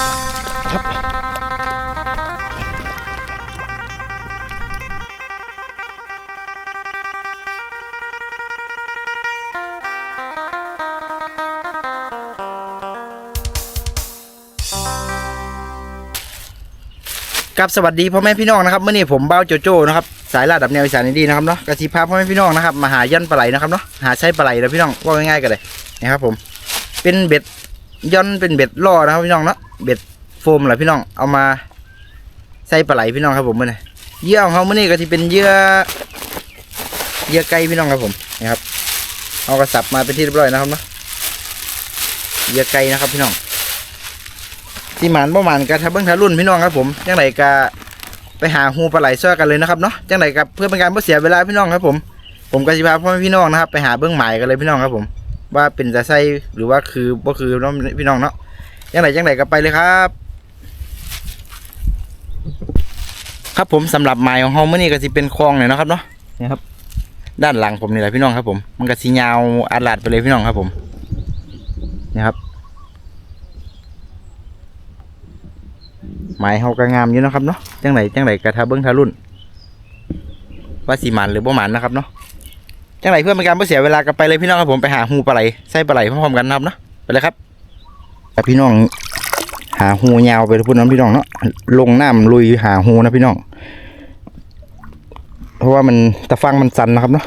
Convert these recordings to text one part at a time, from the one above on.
ครับกับสวัสดีพ่อแม่พี่น้องนะครับเมื่อนี้ผมเบ้าโจโจ้นะครับสายลาดดับแนวอีสานดีนะครับเนาะกระทิพาพ่อแม่พี่น้องนะครับมาหาย่อนปลาไหลนะครับเนาะหาไส้ปลาไหลนะพี่น้องว่าง่ายๆกันเลยนะครับผมเป็นเบ็ดย่อนเป็นเบ็ดล่อนะครับพี่น้องเนาะ เบ็ดโฟมเหรอพี่น้องเอามาใส่ปลาไหลพี่น้องครับผมมื่อนี้เยื่อของเขาเมื่อนี้ก็ที่เป็นเยื่อเยื่อไก่พี่น้องครับผมนะครับเอากระสับมาเป็นที่เรียบร้อยนะครับเนาะเยื่อไก่นะครับพี่น้องที่หมานบ่หมานกะทะเบิ้งทะรุ่นพี่น้องครับผมจังไรกะไปหาหูปลาไหลซ้อกันเลยนะครับเนาะจังไรกับเพื่อเป็นการบ่เสียเวลาพี่น้องครับผมผมก็สิพาพ่อแม่พี่น้องนะครับ ไปหาเบื้องหมายกันเลยพี่น้องครับผม ว่าเป็นจะใส่หรือว่าคือบ่คือเนาะพี่น้องเนาะ จังไรจังไรก็ไปเลยครับ ครับผมสำหรับหมายของเฮามื้อนี้ก็สิเป็นคลองเนี่ยนาะครับเนาะนี่ครับ ด้านหลังผมนี่แหละพี่น้องครับผม มันก็สิยาวอาดลาดไปเลยพี่น้องครับผมนี่ครับหมายเฮาก็งามอยู่เนาะครับเนาะจังไหนจังไหนกระทะเบิ้งทะรุ่น ว่าสีมันหรือบ่มันนะครับเนาะจังไหนเพื่อเป็นการไม่เสียเวลากันไปเลยพี่น้องครับผมไปหาหูปลาไหลใส่ปลาไหลพร้อมๆกันนะครับเนาะไปเลยครับ แต่พี่น้องหาหูยาวไปทุกคนนะพี่น้องเนาะลงน้ำลุยหาหูนะพี่น้อง เพราะว่ามันตะฟังมันสันนะครับเนาะ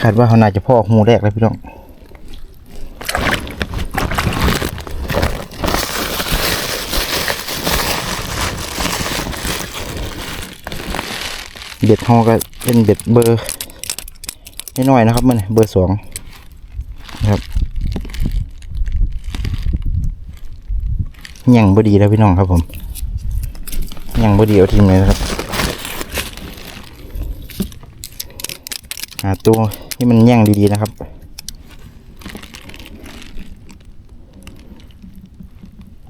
คาดว่าเขาน่าจะพ่อหูแรกแล้วพี่น้องเบ็ดฮอก็เป็นเบ็ดเบอร์น้อยๆนะครับมันเบอร์สองนะครับ ยังบดีแล้วพี่น้องครับผม ยังบดีเอาทีมเลยนะครับ หาตัวที่มันย่งดีๆนะครับ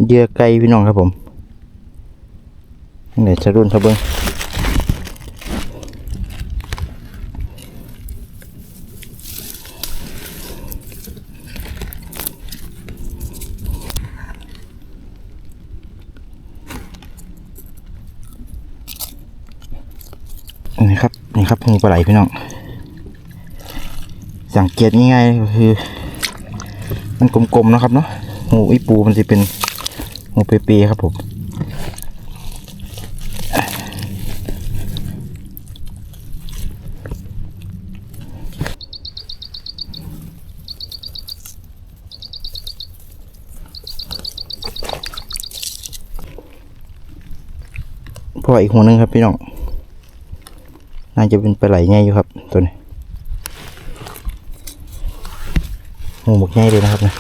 เดือไกลพี่น้องครับผมเดี๋ยวจะรุ่นทับเบิ้ง นี่ครับนี่ครับหูปลาไหลพี่น้อง สังเกตง่ายๆก็คือ มันกลมๆนะครับเนาะหูอีปูมันจะเป็นหูเปรย์ๆครับผมพออีกหัวหนึงครับพี่น้อง น่าจะเป็นปลาไหลง่ายอยู่ครับตัวนี้หูหมกง่ายเลยนะครับนะ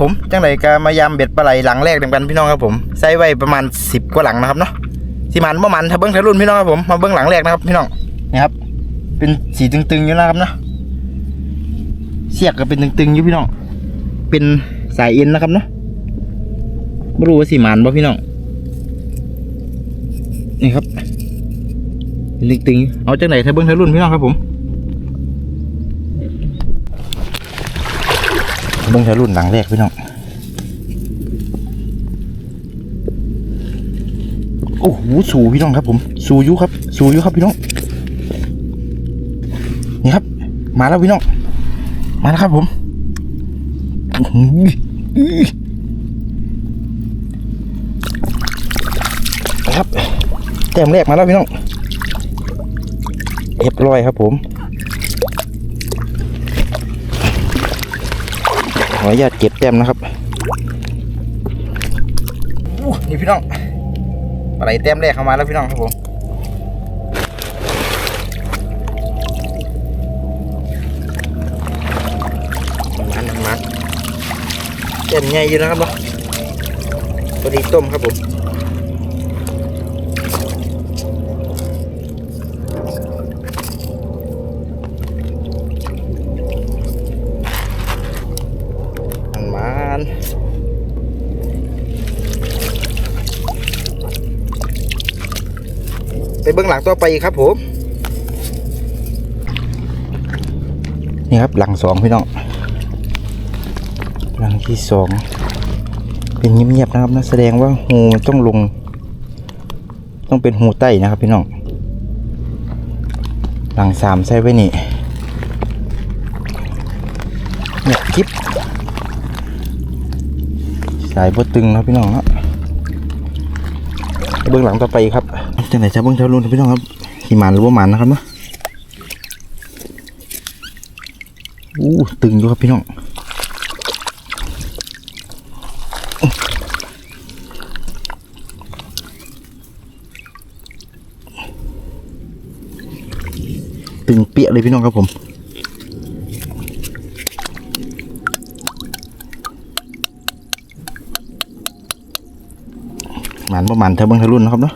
ผม จังไรก็มายามเบ็ดปลาไหลหลังแรกเดียวกันพี่น้องครับผมใส่ไว้ประมาณสิบกว่าหลังนะครับเนาะสีมันประมันถ้าเบิ้งทะรุ่นพี่น้องครับผมมาเบิ้งหลังแรกนะครับพี่น้องนี่ครับ เป็นสีตึงๆอยู่นะครับเนาะเสียกก็เป็นตึงๆอยู่พี่น้องเป็นสายเอ็นนะครับเนาะไม่รู้ว่าสีมันบ่พี่น้องนี่ครับตึงๆเอาจังไหนถ้าเบิ้งทะรุ่นพี่น้องครับผม เบิ่งทะรุ่นหลังแรกพี่น้องโอ้โหสูพี่น้องครับ ผม สูยุครับ สูยุครับพี่น้องนี่ครับ มาแล้วพี่น้องมาแล้วครับผมครับแต้มแรกมาแล้วพี่น้องเรียบร้อยครับผม ขออนุญาตเก็บแต้มนะครับนี่พี่น้องปลาไหลแต้มแรกเข้ามาแล้วพี่น้องครับผมมันมันมันแต้มใหญ่อยู่นะครับเนาะพอดีต้มครับผม เบื้องหลังต่อไปครับผม นี่ครับหลังสองพี่น้องหลังที่สองเป็นเงียบๆนะครับนะแสดงว่าหูต้องลง ต้องเป็นหูใต้นะครับพี่น้องหลังสามใส่ไว้นี่เงียคลิปสายบดตึงนะพี่น้องเนาะเบื้องหลังต่อไปครับ จังไหนจะเบื้องเท่ารุ่นพี่น้องครับขี่มันหรือว่ามันนะครับเนาะอู้ตึงอยู่ครับพี่น้องตึงเปี้ยเลยพี่น้องครับผมหมันประมาณเท่าเบิ้งเท่ารุ่นนะครับเนาะ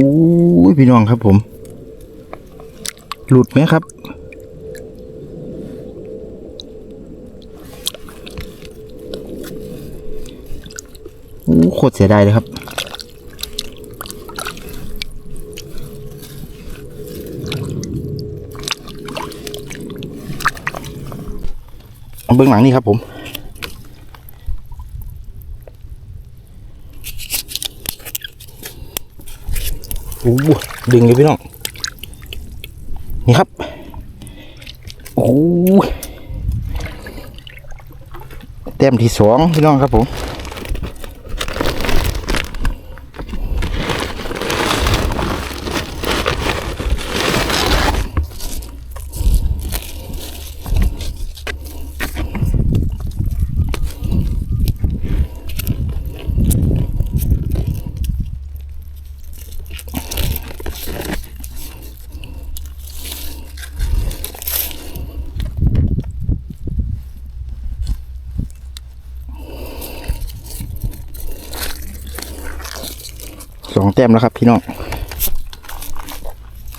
อู้พี่น้องครับผม หลุดไหมครับ โอ้โคตรเสียดายเลยครับเบื้องหลังนี่ครับผม อ้ดึงเลยพี่น้อง นี่ครับ โอ้ยแต้มที่สองพี่น้องครับผม ต้มแล้วครับ พี่น้อง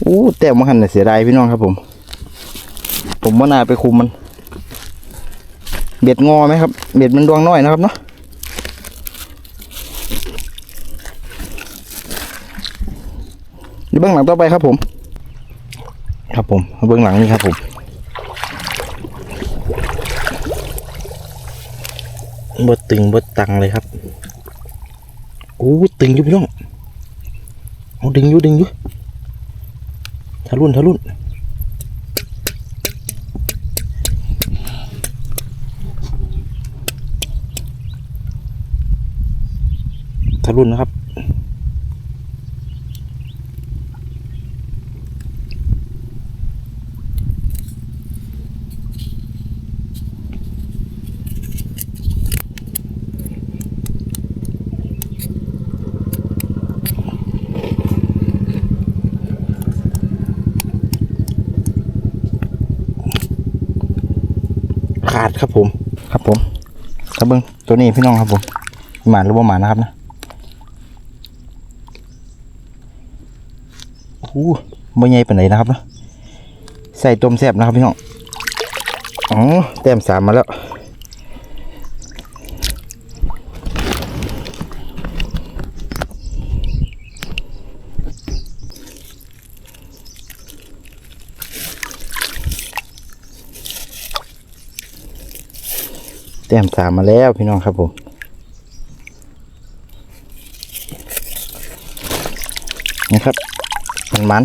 อู้แต้มมันหันน่ะเสียดายพี่น้องครับ ผม ผมว่าน่าไปคุมมัน เบ็ดงอไหมครับเบ็ดมันดวงน้อยนะครับเนาะเดี๋ยวเบื้องหลังต่อไปครับผม ครับผมเบื้องหลังนี่ครับผมบดตึงบดตังเลยครับโอ้ตึงยู่พี่อง เอาดึงอยู่ดึงอยู่ทะลุนทะลุนทะลุนนะครับ ขาดครับผม ครับผมครับเบิ้งตัวนี้พี่น้องครับผมหมานหรือว่าหมานนะครับนะโอ้โหไม่ใหญ่ปานไหนนะครับนะใส่ต้มแซ่บนะครับพี่น้องอ๋อแต้มสามมาแล้ว ต้มสามมาแล้วพี่น้องครับผมนะครับ มันมัน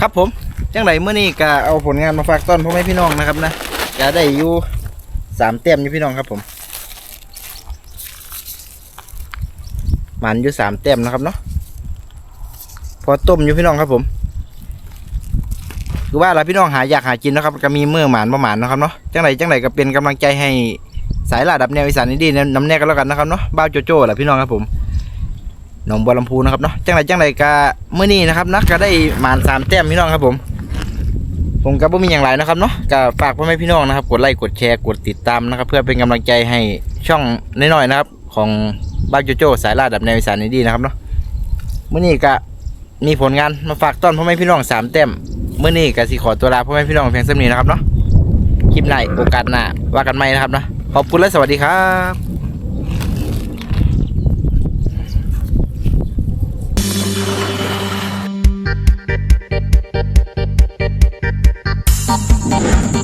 ครับผม จังไรเมื่อนี้ก็เอาผลงานมาฝากต้อนพ่อแม่พี่น้องนะครับนะจะได้อยู่สามเต็มอยู่พี่น้องครับผมหมันอยู่สามเต็มนะครับเนาะพอต้มอยู่พี่น้องครับผมคือว่าเราพี่น้องหาอยากหากินนะครับก็มีเมื่อหมานประหมานนะครับเนาะจังไรจังไรก็เป็นกำลังใจให้สายลาดับแนวอีสานดีๆน้ำแน่กันแล้วกันนะครับเนาะบ้าโจโจ้แหละพี่น้องครับผมหนองบัวลำพูนะครับเนาะจังไรจังไรก็มื้อนี้นะครับนะก็ได้หมานสามแต้มพี่น้องครับผม ผมก็บ่มีอย่างไรนะครับเนาะก็ฝากพ่อแม่พี่น้องนะครับ กดไลค์กดแชร์กดติดตามนะครับ เพื่อเป็นกำลังใจให้ช่องน้อยๆนะครับ ของบ้าวโจโจ้สายลาดับแนวอีสานดีๆนะครับเนาะมื้อนี้ก็มีผลงานมาฝากต้อนพ่อแม่พี่น้องสามแต้มเมื่อนี้ก็สิขอตัวลาพ่อแม่พี่น้องเพียงเท่านี้นะครับเนาะคลิปหน้าโอกาสหน้าว่ากันใหม่นะครับนะขอบคุณและสวัสดีครับ 嗯。